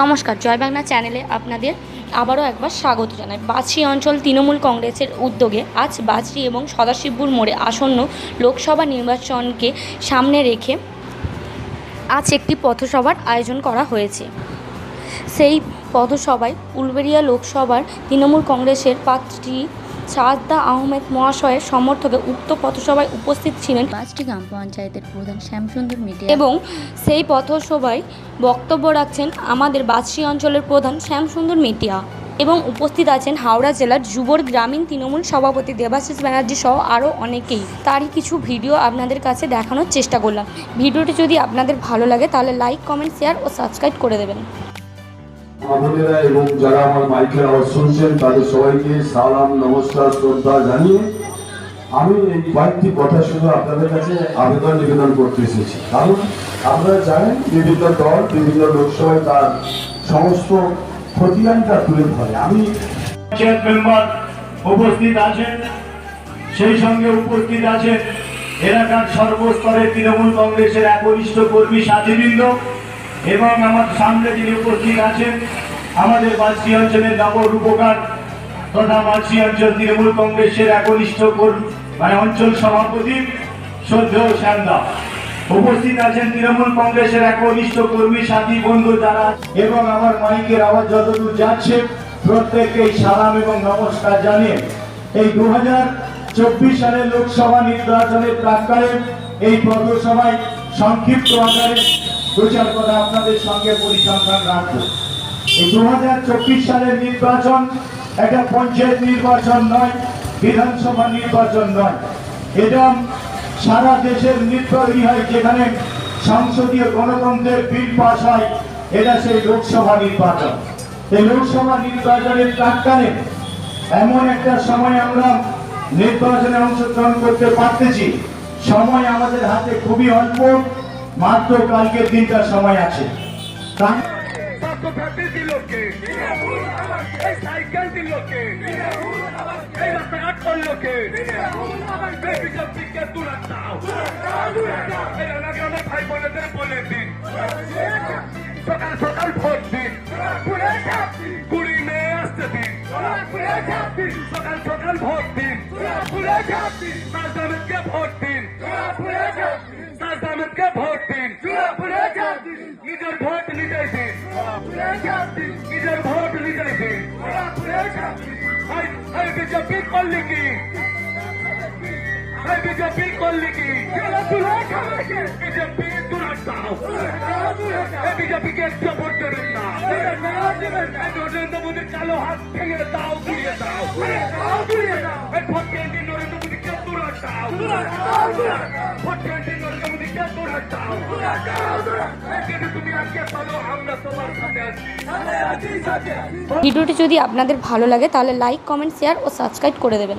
নমস্কার, জয় বাংলা চ্যানেলে আপনাদের আবারও একবার স্বাগত জানাই। বাছি অঞ্চল তৃণমূল কংগ্রেসের উদ্যোগে আজ বাছড়ি এবং সদাশিবপুর মোড়ে আসন্ন লোকসভা নির্বাচনকে সামনে রেখে আজ একটি পথসভার আয়োজন করা হয়েছে। সেই পথসভায় উলবেড়িয়া লোকসভার তৃণমূল কংগ্রেসের প্রার্থী সাজদা আহমেদ মহাশয়ের সমর্থকে উক্ত পথসভায় উপস্থিত ছিলেন পাঁচটি গ্রাম পঞ্চায়েতের প্রধান শ্যামসুন্দর মিডিয়া। এবং সেই পথসভায় বক্তব্য রাখছেন আমাদের বাসী অঞ্চলের প্রধান শ্যামসুন্দর মিটিয়া এবং উপস্থিত আছেন হাওড়া জেলার যুবর গ্রামীণ তৃণমূল সভাপতি দেবাশিস ব্যানার্জি সহ আরও অনেকেই। তারই কিছু ভিডিও আপনাদের কাছে দেখানোর চেষ্টা করলাম। ভিডিওটি যদি আপনাদের ভালো লাগে তাহলে লাইক কমেন্ট শেয়ার ও সাবস্ক্রাইব করে দেবেন। আমাদেরা এবং যারা আমার মাইকের আওয়াজ শুনছেন, তাদের সবাইকে সালাম, নমস্কার, শ্রদ্ধা জানিয়ে আমি এই কয়েকটি কথা শুধু আপনাদের কাছে আবেদন নিবেদন করতে এসেছি। কারণ আপনারা জানেন, বিভিন্ন দল, বিভিন্ন লোকসভায় তার সমস্ত খতিয়ানটা তুলে ধরে। আমি উপস্থিত আছেন, সেই সঙ্গে উপস্থিত আছেন এলাকার সর্বস্তরে তৃণমূল কংগ্রেসের একনিষ্ঠ কর্মী সাথীবৃন্দ এবং আমার সামনে যিনি উপস্থিত আছেন আমাদের বাসী অঞ্চলের নগর উপকার। তথা বাসী অঞ্চল তৃণমূল কংগ্রেসের একনিষ্ঠ মানে অঞ্চল সভাপতি শ্রদ্ধেয় শ্যামদা। উপস্থিত আছেন তৃণমূল কংগ্রেসের একনিষ্ঠ কর্মী সাথী বন্ধু যারা এবং আমার মাইকের আওয়াজ যতদূর যাচ্ছে প্রত্যেককে সালাম এবং নমস্কার জানিয়ে এই দু চব্বিশ সালের লোকসভা নির্বাচনের প্রাক্কালে এই পথসভায় সংক্ষিপ্ত আকারে প্রচার করা আপনাদের সঙ্গে পরিসংখ্যান রাখব। দু হাজার চব্বিশ সালের নির্বাচন একটা পঞ্চায়েত নির্বাচন নয়, বিধানসভা নির্বাচন নয়। এটা সারা দেশের নির্বাচনী হয় যেখানে সংসদীয় গণতন্ত্রের বিল পাস হয়, এটা সেই লোকসভা নির্বাচন। এই লোকসভা নির্বাচনের প্রাক্কালে এমন একটা সময় আমরা নির্বাচনে অংশগ্রহণ করতে পারতেছি। সময় আমাদের হাতে খুবই অল্প, মাত্র কালকের দিনটা সময় আছে। দিল্লোকে এই সাইকেল দিল্লোকে এই রাস্তাঘাট করলোকে বিজেপিকে তুলে দাও এই এলাকার ভাই বোনেদের বলে দিন, সকাল সকাল ভোট দিন, কুড়ি মে আসতে দিন, সকাল সকাল ভোট দিন সালদামেদকে ভোট দিন সালদামেদকে ভোট দিন, নিজের ভোট নিজেই দিন। নিজের নিজেই দিন এই বিজেপি করলি কি বিজেপি করলি কি বিজেপি বিজেপিকে একটু ভোট দেবেন না নরেন্দ্র মোদী কালো হাত ভেঙে দাও ঘুরিয়ে দাও ভোট কেন্দ্রে নরেন্দ্র মোদীকে দূরাত দাও ভোট কেন্দ্রে নরেন্দ্র ভিডিওটি যদি আপনাদের ভালো লাগে তাহলে লাইক কমেন্ট শেয়ার ও সাবস্ক্রাইব করে দেবেন।